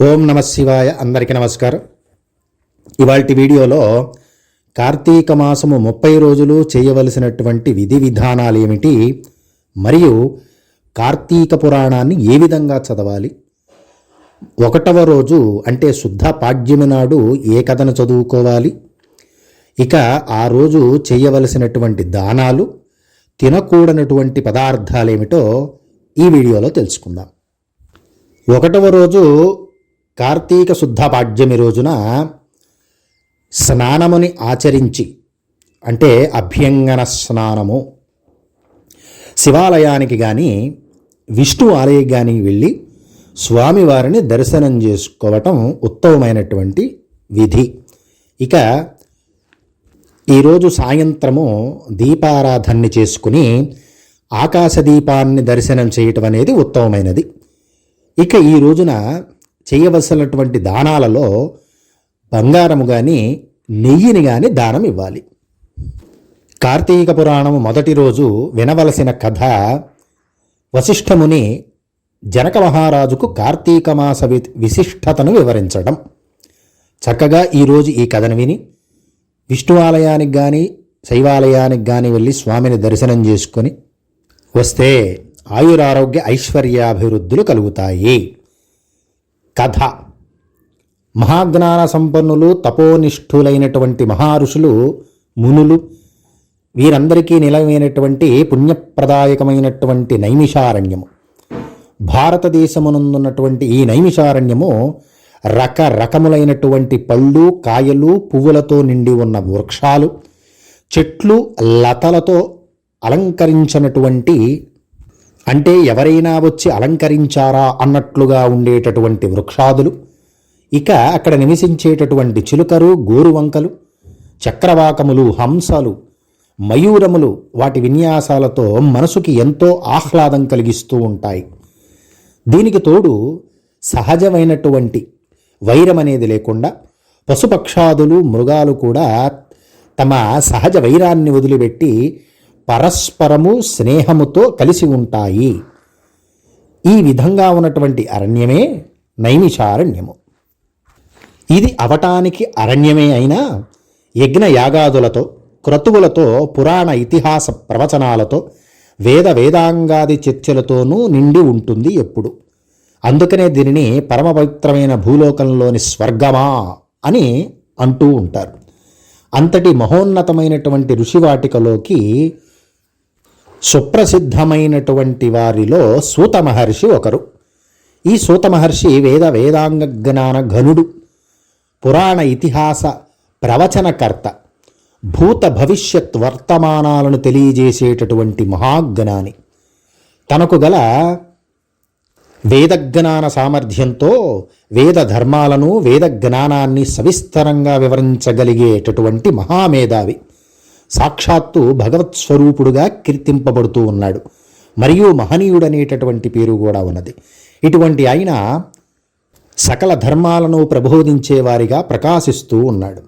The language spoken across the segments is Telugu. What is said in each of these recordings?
ఓం నమ శివాయ అందరికీ నమస్కారం. ఇవాళ వీడియోలో కార్తీక మాసము ముప్పై రోజులు చేయవలసినటువంటి విధి విధానాలు ఏమిటి? మరియు కార్తీక పురాణాన్ని ఏ విధంగా చదవాలి? ఒకటవ రోజు అంటే శుద్ధ పాడ్యమి నాడు ఏ కథను చదువుకోవాలి? ఇక ఆ రోజు చేయవలసినటువంటి దానాలు తినకూడనటువంటి పదార్థాలేమిటో ఈ వీడియోలో తెలుసుకుందాం. ఒకటవ రోజు కార్తీక శుద్ధ పాడ్యమి రోజున స్నానముని ఆచరించి అంటే అభ్యంగన స్నానము శివాలయానికి కానీ విష్ణు ఆలయం కానీ వెళ్ళి స్వామివారిని దర్శనం చేసుకోవటం ఉత్తమమైనటువంటి విధి. ఇక ఈరోజు సాయంత్రము దీపారాధనని చేసుకుని ఆకాశ దీపాన్ని దర్శనం చేయటం అనేది ఉత్తమమైనది. ఇక ఈ రోజున చేయవలసినటువంటి దానాలలో బంగారము కానీ నెయ్యిని కానీ దానం ఇవ్వాలి. కార్తీక పురాణము మొదటి రోజు వినవలసిన కథ వశిష్ఠముని జనక మహారాజుకు కార్తీక మాస వి- విశిష్టతను వివరించడం. చక్కగా ఈరోజు ఈ కథను విని విష్ణు ఆలయానికి కానీ శైవాలయానికి కానీ వెళ్ళి స్వామిని దర్శనం చేసుకొని వస్తే ఆయురారోగ్య ఐశ్వర్యాభివృద్ధులు కలుగుతాయి. కథ. మహాజ్ఞాన సంపన్నులు తపోనిష్ఠులైనటువంటి మహారుషులు మునులు వీరందరికీ నిలవైనటువంటి పుణ్యప్రదాయకమైనటువంటి నైమిషారణ్యము. భారతదేశమునందున్నటువంటి ఈ నైమిషారణ్యము రకరకములైనటువంటి పళ్ళు కాయలు పువ్వులతో నిండి ఉన్న వృక్షాలు చెట్లు లతలతో అలంకరించినటువంటి అంటే ఎవరైనా వచ్చి అలంకరించారా అన్నట్లుగా ఉండేటటువంటి వృక్షాదులు ఇక అక్కడ నివసించేటటువంటి చిలుకరు గోరువంకలు చక్రవాకములు హంసలు మయూరములు వాటి విన్యాసాలతో మనసుకి ఎంతో ఆహ్లాదం కలిగిస్తూ ఉంటాయి. దీనికి తోడు సహజమైనటువంటి వైరం అనేది లేకుండా పశుపక్షాదులు మృగాలు కూడా తమ సహజ వైరాన్ని వదిలిపెట్టి పరస్పరము స్నేహముతో కలిసి ఉంటాయి. ఈ విధంగా ఉన్నటువంటి అరణ్యమే నైమిషారణ్యము. ఇది అవటానికి అరణ్యమే అయినా యజ్ఞ యాగాదులతో క్రతువులతో పురాణ ఇతిహాస ప్రవచనాలతో వేద వేదాంగాది చర్చలతోనూ నిండి ఉంటుంది ఎప్పుడు. అందుకనే దీనిని పరమ పవిత్రమైన భూలోకంలోని స్వర్గమా అని అంటూ ఉంటారు. అంతటి మహోన్నతమైనటువంటి ఋషివాటికలోకి సుప్రసిద్ధమైనటువంటి వారిలో సూత మహర్షి ఒకరు. ఈ సూత మహర్షి వేద వేదాంగ జ్ఞాన ఘనుడు పురాణ ఇతిహాస ప్రవచనకర్త భూత భవిష్యత్ వర్తమానాలను తెలియజేసేటటువంటి మహాజ్ఞాని. తనకు గల వేదజ్ఞాన సామర్థ్యంతో వేద ధర్మాలను వేద జ్ఞానాన్ని సవిస్తరంగా వివరించగలిగేటటువంటి మహామేధావి. సాక్షాత్తు భగవత్ స్వరూపుడుగా కీర్తింపబడుతూ ఉన్నాడు. మరియు మహనీయుడనేటటువంటి పేరు కూడా ఉన్నది. ఇటువంటి ఆయన సకల ధర్మాలను ప్రబోధించేవారిగా ప్రకాశిస్తూ ఉన్నాడు.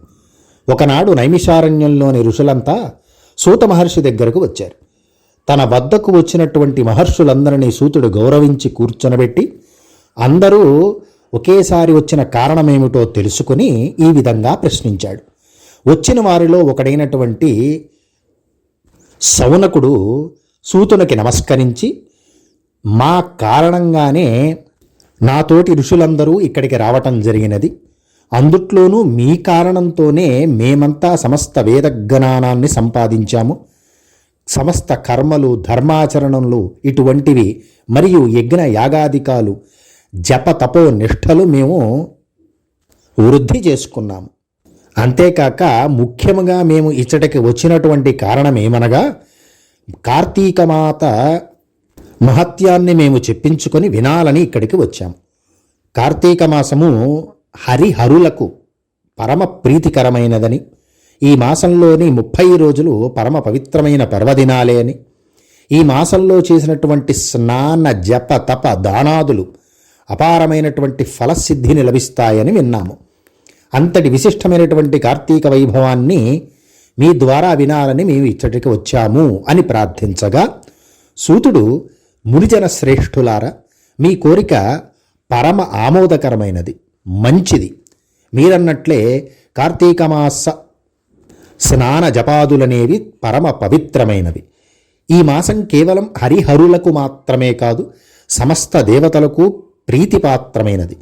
ఒకనాడు నైమిషారణ్యంలోని ఋషులంతా సూత మహర్షి దగ్గరకు వచ్చారు. తన వద్దకు వచ్చినటువంటి మహర్షులందరినీ సూతుడు గౌరవించి కూర్చొనబెట్టి అందరూ ఒకేసారి వచ్చిన కారణమేమిటో తెలుసుకుని ఈ విధంగా ప్రశ్నించాడు. వచ్చిన వారిలో ఒకడైనటువంటి సౌనకుడు సూతునికి నమస్కరించి మా కారణంగానే నాతోటి ఋషులందరూ ఇక్కడికి రావటం జరిగినది. అందుట్లోనూ మీ కారణంతోనే మేమంతా సమస్త వేదజ్ఞానాన్ని సంపాదించాము. సమస్త కర్మలు ధర్మాచరణలు ఇటువంటివి మరియు యజ్ఞ యాగాదికాలు జప తపో నిష్ఠలు మేము వృద్ధి చేసుకున్నాము. అంతేకాక ముఖ్యంగా మేము ఇచ్చటికి వచ్చినటువంటి కారణం ఏమనగా కార్తీకమాత మహత్యాన్ని మేము చెప్పించుకొని వినాలని ఇక్కడికి వచ్చాము. కార్తీక మాసము హరిహరులకు పరమ ప్రీతికరమైనదని ఈ మాసంలోని ముప్పై రోజులు పరమ పవిత్రమైన పర్వదినాలే అని ఈ మాసంలో చేసినటువంటి స్నాన జప తప దానాదులు అపారమైనటువంటి ఫలసిద్ధిని లభిస్తాయని విన్నాము. అంతటి విశిష్టమైనటువంటి కార్తీక వైభవాన్ని మీ ద్వారా వినాలని మేము ఇచ్చటికి వచ్చాము అని ప్రార్థించగా సూతుడు మునిజన శ్రేష్ఠులారా మీ కోరిక పరమ ఆమోదకరమైనది మంచిది. మీరన్నట్లే కార్తీక మాస స్నాన జపాదులనేవి పరమ పవిత్రమైనవి. ఈ మాసం కేవలం హరిహరులకు మాత్రమే కాదు సమస్త దేవతలకు ప్రీతిపాత్రమైనది.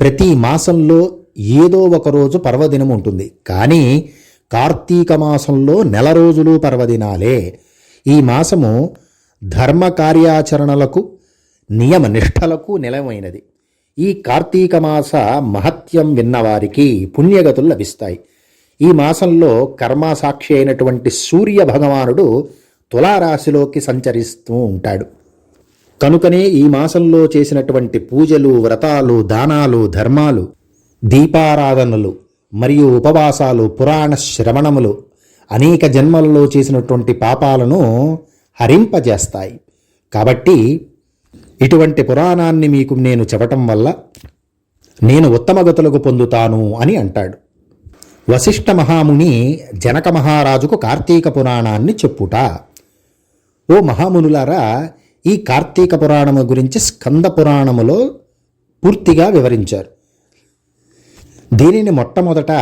ప్రతి మాసంలో ఏదో ఒకరోజు పర్వదినం ఉంటుంది. కానీ కార్తీక మాసంలో నెల రోజులు పర్వదినాలే. ఈ మాసము ధర్మ కార్యాచరణలకు నియమ నిష్ఠలకు నిలమైనది ఈ కార్తీక మాస మహత్యం విన్నవారికి పుణ్యగతులు లభిస్తాయి. ఈ మాసంలో కర్మసాక్షి అయినటువంటి సూర్య భగవానుడు తులారాశిలోకి సంచరిస్తూ ఉంటాడు. కనుకనే ఈ మాసంలో చేసినటువంటి పూజలు వ్రతాలు దానాలు ధర్మాలు దీపారాధనలు మరియు ఉపవాసాలు పురాణ శ్రవణములు అనేక జన్మలలో చేసినటువంటి పాపాలను హరింపజేస్తాయి. కాబట్టి ఇటువంటి పురాణాన్ని మీకు నేను చెప్పటం వల్ల నేను ఉత్తమగతులకు పొందుతాను అని అంటాడు. వశిష్ఠ మహాముని జనక మహారాజుకు కార్తీక పురాణాన్ని చెప్పుట. ఓ మహామునులారా ఈ కార్తీక పురాణము గురించి స్కంద పురాణములో పూర్తిగా వివరించారు. దీనిని మొట్టమొదట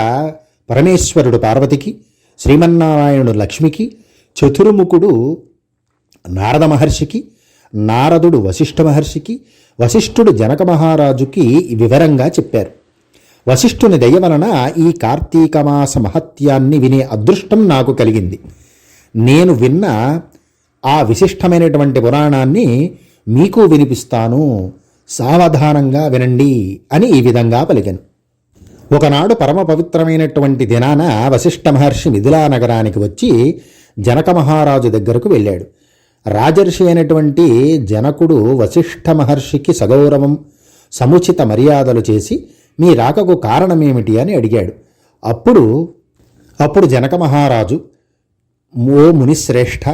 పరమేశ్వరుడు పార్వతికి శ్రీమన్నారాయణుడు లక్ష్మికి చతుర్ముఖుడు నారద మహర్షికి నారదుడు వశిష్ఠ మహర్షికి వశిష్ఠుడు జనక మహారాజుకి వివరంగా చెప్పారు. వశిష్ఠుని దయ వలన ఈ కార్తీక మాస మహత్యాన్ని వినే అదృష్టం నాకు కలిగింది. నేను విన్న ఆ విశిష్టమైనటువంటి పురాణాన్ని మీకు వినిపిస్తాను. సావధానంగా వినండి అని ఈ విధంగా పలికాను. ఒకనాడు పరమ పవిత్రమైనటువంటి దినాన వశిష్ఠ మహర్షి మిథిలా నగరానికి వచ్చి జనక మహారాజు దగ్గరకు వెళ్ళాడు. రాజర్షి అయినటువంటి జనకుడు వశిష్ఠ మహర్షికి సగౌరవం సముచిత మర్యాదలు చేసి మీ రాకకు కారణమేమిటి? అని అడిగాడు. అప్పుడు అప్పుడు జనక మహారాజు ఓ మునిశ్రేష్ఠ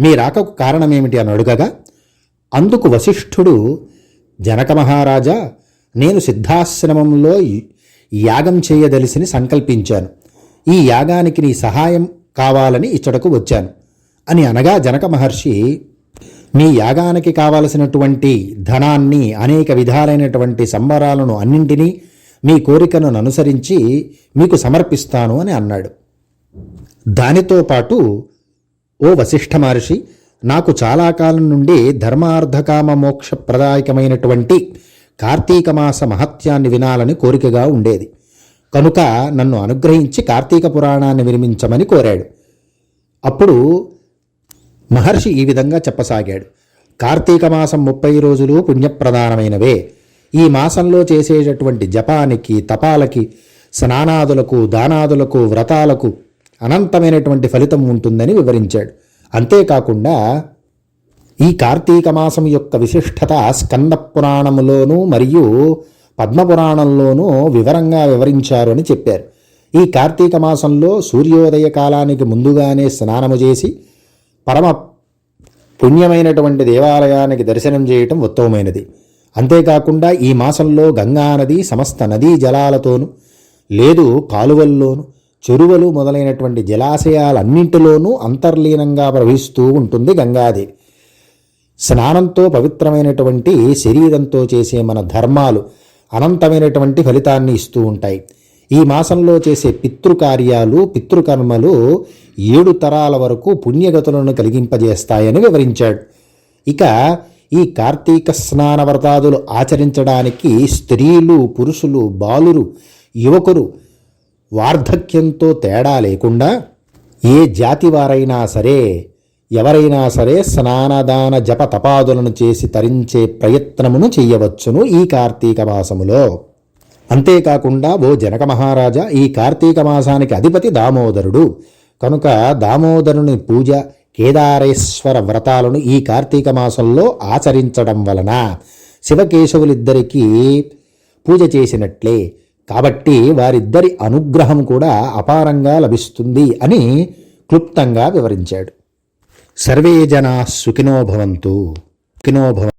మీ రాకకు కారణమేమిటి? అని అడుగగా అందుకు వశిష్ఠుడు జనక మహారాజా నేను సిద్ధాశ్రమంలో యాగం చేయదలిసిని సంకల్పించాను. ఈ యాగానికి నీ సహాయం కావాలని ఇచ్చటకు వచ్చాను. అని అనగా జనక మహర్షి మీ యాగానికి కావలసినటువంటి ధనాన్ని అనేక విధాలైనటువంటి సంబరాలను అన్నింటినీ మీ కోరికను అనుసరించి మీకు సమర్పిస్తాను అని అన్నాడు. దానితో పాటు ఓ వశిష్ఠ మహర్షి నాకు చాలా కాలం నుండి ధర్మార్థకామ మోక్షప్రదాయకమైనటువంటి కార్తీక మాస మహత్యాన్ని వినాలని కోరికగా ఉండేది. కనుక నన్ను అనుగ్రహించి కార్తీక పురాణాన్ని వినిపించమని కోరాడు. అప్పుడు మహర్షి ఈ విధంగా చెప్పసాగాడు. కార్తీక మాసం ముప్పై రోజులు పుణ్యప్రధానమైనవే. ఈ మాసంలో చేసేటటువంటి జపానికి తపాలకి స్నానాదులకు దానాదులకు వ్రతాలకు అనంతమైనటువంటి ఫలితం ఉంటుందని వివరించాడు. అంతేకాకుండా ఈ కార్తీక మాసం యొక్క విశిష్టత స్కంద పురాణములోనూ మరియు పద్మపురాణంలోనూ వివరంగా వివరించారు అని చెప్పారు. ఈ కార్తీక మాసంలో సూర్యోదయ కాలానికి ముందుగానే స్నానము చేసి పరమ పుణ్యమైనటువంటి దేవాలయానికి దర్శనం చేయటం ఉత్తమమైనది. అంతేకాకుండా ఈ మాసంలో గంగా నది సమస్త నదీ జలాలతోనూ లేదు కాలువల్లోనూ చెరువలు మొదలైనటువంటి జలాశయాలన్నింటిలోనూ అంతర్లీనంగా ప్రవహిస్తూ ఉంటుంది గంగాదేవి. స్నానంతో పవిత్రమైనటువంటి శరీరంతో చేసే మన ధర్మాలు అనంతమైనటువంటి ఫలితాన్ని ఇస్తూ ఉంటాయి. ఈ మాసంలో చేసే పితృకార్యాలు పితృకర్మలు ఏడు తరాల వరకు పుణ్యగతులను కలిగింపజేస్తాయని వివరించాడు. ఇక ఈ కార్తీక స్నాన వ్రతాదులు ఆచరించడానికి స్త్రీలు పురుషులు బాలురు యువకులు వార్ధక్యంతో తేడా లేకుండా ఏ జాతి వారైనా సరే ఎవరైనా సరే స్నానదాన జప తపాదులను చేసి తరించే ప్రయత్నమును చెయ్యవచ్చును ఈ కార్తీక మాసములో. అంతేకాకుండా ఓ జనక మహారాజా ఈ కార్తీక మాసానికి అధిపతి దామోదరుడు. కనుక దామోదరుని పూజ కేదారేశ్వర వ్రతాలను ఈ కార్తీక మాసంలో ఆచరించడం వలన శివకేశవులిద్దరికీ పూజ చేసినట్లే. కాబట్టి వారిద్దరి అనుగ్రహం కూడా అపారంగా లభిస్తుంది అని క్లుప్తంగా వివరించాడు. సర్వే జనా సుఖినో భవంతు సుఖినో భవ